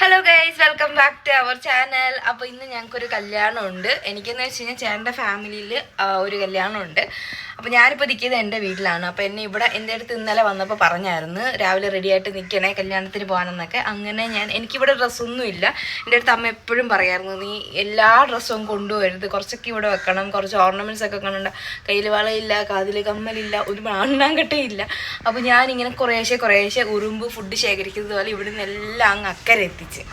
Hello guys welcome back to our channel അപ്പോൾ ഇന്ന് ഞങ്ങൾക്കൊരു കല്യാണമുണ്ട്. എനിക്കെന്ന് വെച്ച് കഴിഞ്ഞാൽ ചേട്ടന്റെ ഫാമിലിയിൽ ഒരു കല്യാണം ഉണ്ട് അപ്പോൾ ഞാനിപ്പോൾ നിൽക്കുന്നത് എന്റെ വീട്ടിലാണ്. അപ്പോൾ എന്നെ ഇവിടെ എന്റെ അടുത്ത് ഇന്നലെ വന്നപ്പോൾ പറഞ്ഞായിരുന്നു രാവിലെ റെഡി ആയിട്ട് നിൽക്കണേ കല്യാണത്തിന് പോകാനെന്നൊക്കെ. അങ്ങനെ ഞാൻ എനിക്കിവിടെ ഡ്രസ്സൊന്നും ഇല്ല. എന്റെ അടുത്ത് അമ്മ എപ്പോഴും പറയായിരുന്നു നീ എല്ലാ ഡ്രസ്സും കൊണ്ടുവരുത് കുറച്ചൊക്കെ ഇവിടെ വെക്കണം. കുറച്ച് ഓർണമെന്റ്സ് ഒക്കെ കണ്ട കയ്യിൽ വളയില്ല കാതിൽ കമ്മലില്ല ഒരു മണ്ണാങ്കട്ടയില്ല അപ്പോൾ ഞാനിങ്ങനെ കുറേശ്ശെ കുറേശ്ശെ ഉറുമ്പ് ഫുഡ് ശേഖരിക്കുന്നത് പോലെ ഇവിടുന്ന് എല്ലാം അങ്ങ് അക്കരെ എത്തിച്ച്.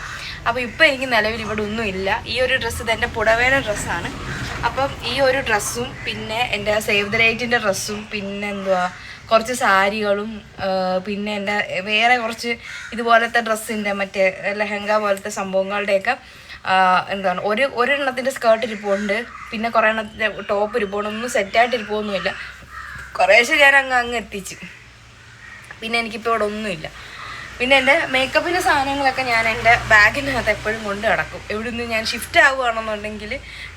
അപ്പോൾ ഇപ്പോൾ എനിക്ക് നിലവിൽ ഇവിടെ ഒന്നും ഇല്ല. ഈ ഒരു ഡ്രസ്സ് ഇത് എന്റെ പുടവേന ഡ്രസ്സാണ് അപ്പം ഈ ഒരു ഡ്രസ്സും പിന്നെ എന്റെ സേവ് ദ ലൈറ്റിന്റെ ഡ്രസ്സും പിന്നെ എന്തുവാ കുറച്ച് സാരികളും പിന്നെ എന്റെ വേറെ കുറച്ച് ഇതുപോലത്തെ ഡ്രസ്സിന്റെ മറ്റേ ലെഹങ്ക പോലത്തെ സംഭവങ്ങളുടെയൊക്കെ എന്താണ് ഒരു ഒരെണ്ണത്തിന്റെ സ്കേർട്ട് ഇരിപ്പുണ്ട് പിന്നെ കുറേ എണ്ണത്തിന്റെ ടോപ്പ് ഇരിപ്പുണ്ട് ഒന്നും സെറ്റായിട്ട് ഇരിപ്പൊന്നുമില്ല. കുറേശ്ശെ ഞാൻ അങ്ങ് അങ്ങ് എത്തിച്ചു. പിന്നെ എനിക്കിപ്പോൾ ഇവിടെ ഒന്നുമില്ല. പിന്നെ എന്റെ മേക്കപ്പിന്റെ സാധനങ്ങളൊക്കെ ഞാൻ എന്റെ ബാഗിനകത്ത് എപ്പോഴും കൊണ്ട് കിടക്കും നിന്ന് ഞാൻ ഷിഫ്റ്റ് ആവുകയാണെന്നുണ്ടെങ്കിൽ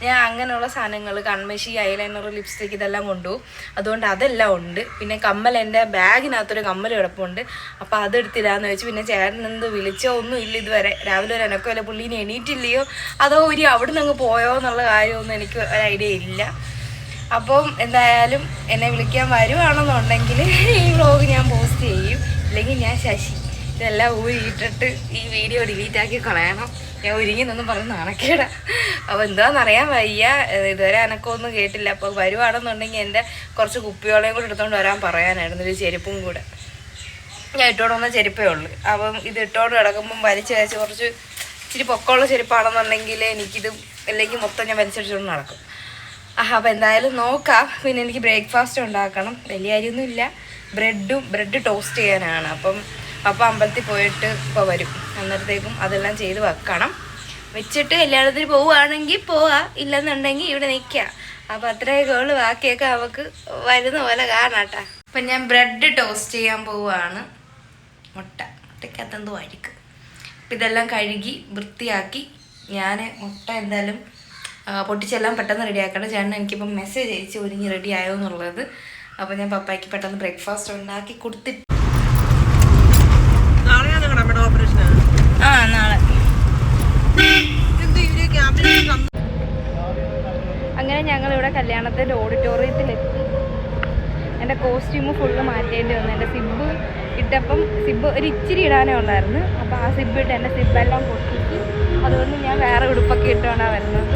ഞാൻ അങ്ങനെയുള്ള സാധനങ്ങൾ കൺമഷി ഐലൈനർ ലിപ്സ്റ്റിക് ഇതെല്ലാം കൊണ്ടുപോകും. അതുകൊണ്ട് അതെല്ലാം ഉണ്ട്. പിന്നെ കമ്മൽ എന്റെ ബാഗിനകത്തൊരു കമ്മൽ കിടപ്പുണ്ട്. അപ്പോൾ അതെടുത്തില്ലാന്ന് വെച്ച് പിന്നെ ചേട്ടൻ എന്ത് വിളിച്ചോ ഒന്നും ഇല്ല ഇതുവരെ. രാവിലെ ഒരു എനക്കോ പുള്ളീനെ എണീറ്റില്ലയോ? അതോ ഒരു അവിടെ നിന്ന് പോയോ എന്നുള്ള കാര്യമൊന്നും എനിക്ക് ഒരു ഐഡിയ ഇല്ല. അപ്പം എന്തായാലും എന്നെ വിളിക്കാൻ വരുവാണെന്നുണ്ടെങ്കിൽ ഈ വ്ളോഗ് ഞാൻ പോസ്റ്റ് ചെയ്യും. അല്ലെങ്കിൽ ഞാൻ ശശി ഇതെല്ലാം ഊരിയിട്ടിട്ട് ഈ വീഡിയോ ഡിലീറ്റ് ആക്കി കളയണം. ഞാൻ ഒരുങ്ങി നിന്നും പറഞ്ഞ് നാണക്കേട. അപ്പോൾ എന്താണെന്നറിയാൻ വയ്യ. ഇതുവരെ അനക്കൊന്നും കേട്ടില്ല. അപ്പോൾ വരുവാണെന്നുണ്ടെങ്കിൽ എന്റെ കുറച്ച് കുപ്പിയോളയും കൂടെ എടുത്തുകൊണ്ട് വരാൻ പറയാനായിരുന്നു ഒരു ചെരുപ്പും കൂടെ. ഞാൻ ഇട്ടോണ്ട് വന്ന ചെരുപ്പേ ഉള്ളൂ. അപ്പം ഇത് ഇട്ടോട് കിടക്കുമ്പം വലിച്ചു വലിച്ച് കുറച്ച് ഇച്ചിരി പൊക്കമുള്ള ചെരുപ്പാണെന്നുണ്ടെങ്കിൽ എനിക്കിത് അല്ലെങ്കിൽ മൊത്തം ഞാൻ വലിച്ചടിച്ചുകൊണ്ട് നടക്കും. ആ അപ്പം എന്തായാലും നോക്കാം. പിന്നെ എനിക്ക് ബ്രേക്ക്ഫാസ്റ്റ് ഉണ്ടാക്കണം. വലിയ കാര്യമൊന്നും ഇല്ല ബ്രെഡും ബ്രെഡ് ടോസ്റ്റ് ചെയ്യാനാണ്. അപ്പം പപ്പ അമ്പലത്തിൽ പോയിട്ട് ഇപ്പോൾ വരും. അന്നേരത്തേക്കും അതെല്ലാം ചെയ്ത് വെക്കണം. വെച്ചിട്ട് എല്ലായിടത്തിൽ പോവുകയാണെങ്കിൽ പോവാ. ഇല്ലെന്നുണ്ടെങ്കിൽ ഇവിടെ നിൽക്കുക അപ്പം അത്രയൊക്കെ ഉള്ളു. ബാക്കിയൊക്കെ അവൾക്ക് വരുന്ന പോലെ കാണാട്ടാ അപ്പം ഞാൻ ബ്രെഡ് ടോസ്റ്റ് ചെയ്യാൻ പോവുകയാണ്. മുട്ട. മുട്ടയ്ക്കകത്ത് എന്തോ ആയിരിക്കും അപ്പം ഇതെല്ലാം കഴുകി വൃത്തിയാക്കി ഞാൻ മുട്ട എന്തായാലും പൊട്ടിച്ചെല്ലാം പെട്ടെന്ന് റെഡിയാക്കണം. ചേട്ടൻ എനിക്കിപ്പം മെസ്സേജ് അയച്ച് ഒരുങ്ങി റെഡി ആയോ എന്നുള്ളത് അപ്പോൾ ഞാൻ പപ്പായ്ക്ക് പെട്ടെന്ന് ബ്രേക്ക്ഫാസ്റ്റ് ഉണ്ടാക്കി കൊടുത്തിട്ട് നാളെയാണ് നിങ്ങളുടെ അമ്മയുടെ ഓപ്പറേഷൻ ആ നാളെ എന്ത് ഇവർ ക്യാമ്പിൽ അങ്ങനെ ഞങ്ങൾ ഇവിടെ കല്യാണത്തിന്റെ ഓഡിറ്റോറിയത്തിലെത്തി. എന്റെ കോസ്റ്റ്യൂമ് ഫുള്ള് മാറ്റേണ്ടി വന്നു. എന്റെ സിബ് ഇട്ടപ്പം സിബ് ഒരു ഇച്ചിരി ഇടാനേ ഉള്ളായിരുന്നു. അപ്പോൾ ആ സിബ് ഇട്ട് എന്റെ സിബെല്ലാം പൊട്ടിച്ച് അതുകൊണ്ട് ഞാൻ വേറെ ഉടുപ്പൊക്കെ ഇട്ടുകൊണ്ടാണ് വരുന്നത്.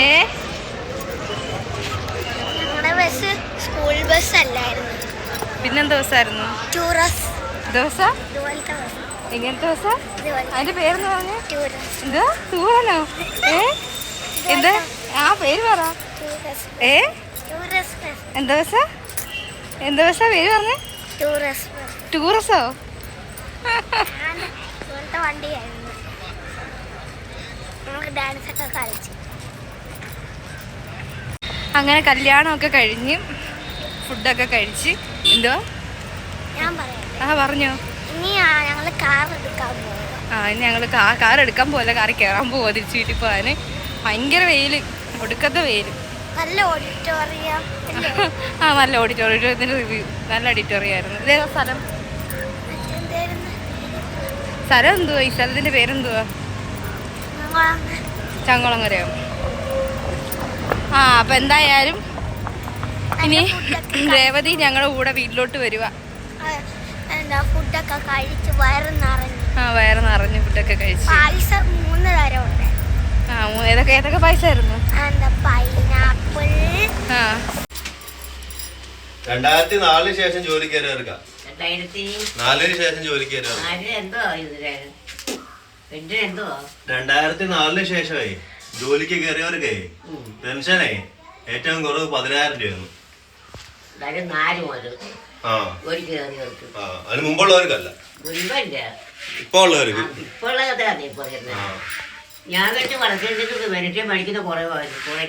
ഏ? ഞങ്ങളുടെ ബസ് സ്കൂൾ ബസ് അല്ലായിരുന്നു. പിന്നെന്ത് ദിവസമായിരുന്നു ടൂറസ്. ദിവസം എങ്ങനത്തെ ദിവസം അതിന്റെ പേരെന്ന് പറഞ്ഞു? എന്താ? ടൂറനോ ഏ? എന്താ? ആ പേര് പറ. ഏ? Taurus bus. എന്താ ബസ്സ? എന്താ പേര് പറഞ്ഞു? ടൂറസ് വണ്ടിയായിരുന്നു. നമുക്ക് ഡാൻസ് ഒക്കെ കളിച്ചു. അങ്ങനെ കല്യാണമൊക്കെ കഴിഞ്ഞ് ഫുഡൊക്കെ കഴിച്ച് എന്തോ ആ പറഞ്ഞോ. ആ ഇനി ഞങ്ങൾ കാർ എടുക്കാൻ പോലെ കാറിൽ കയറാൻ പോവാ തിരിച്ചു വീട്ടിൽ പോകാൻ ഭയങ്കര വെയിൽ ഒടുക്കത്തെ വെയിൽ നല്ല ഓഡിറ്റോറിയം ആ നല്ല ഓഡിറ്റോറിയത്തിന്റെ റിവ്യൂ നല്ല ഓഡിറ്റോറിയം ആയിരുന്നു. ഇതേ സ്ഥലം. സ്ഥലം എന്തുവാ? ഈ സ്ഥലത്തിന്റെ പേരെന്തുവാ? ഞങ്ങളങ്ങ് ചങ്കുളങ്ങരയോ ആ അപ്പം എന്തായാലും ഇനി രേവതി ഞങ്ങളുടെ കൂടെ വീട്ടിലോട്ട് വരുക ഫുഡൊക്കെ കഴിച്ച് വയറ് നിറഞ്ഞു. ആ വയറ് നിറഞ്ഞു ഫുഡൊക്കെ കഴിച്ചു. പൈസ മൂന്ന് തരം ഉണ്ട്. ആ ഏതൊക്കെ ഏതൊക്കെ പായസമായിരുന്നു ആയിരുന്നു പൈനാപ്പിൾ. ആ. രണ്ടായിരത്തി നാലിന് ശേഷം ജോലിക്ക് കയറിയവർക്കാ രണ്ടായിരത്തി നാലിന് ശേഷം ജോലിക്ക് കയറിയവർ നാലിന് എന്തോ എന്തോ രണ്ടായിരത്തി നാലിന് ശേഷമേ ജോലിക്ക് കയറിയവർക്കേ പെൻഷനേ ഏറ്റവും കുറവ് പതിനായിരം രൂപയാണ്. എന്തായാലും നാല് മുതൽ ആ. ഒരു കയറിയവർക്ക്. ആ അതിന് മുമ്പുള്ളവർക്കല്ല. മുൻപല്ല? ഇപ്പൊ ഉള്ളവർക്ക് ഇപ്പോൾ ഇപ്പോൾ ഞാൻ വെച്ച് വളർത്തിയെടുത്ത് വെനറ്റ് പഠിക്കുന്ന കുറേ കുറേ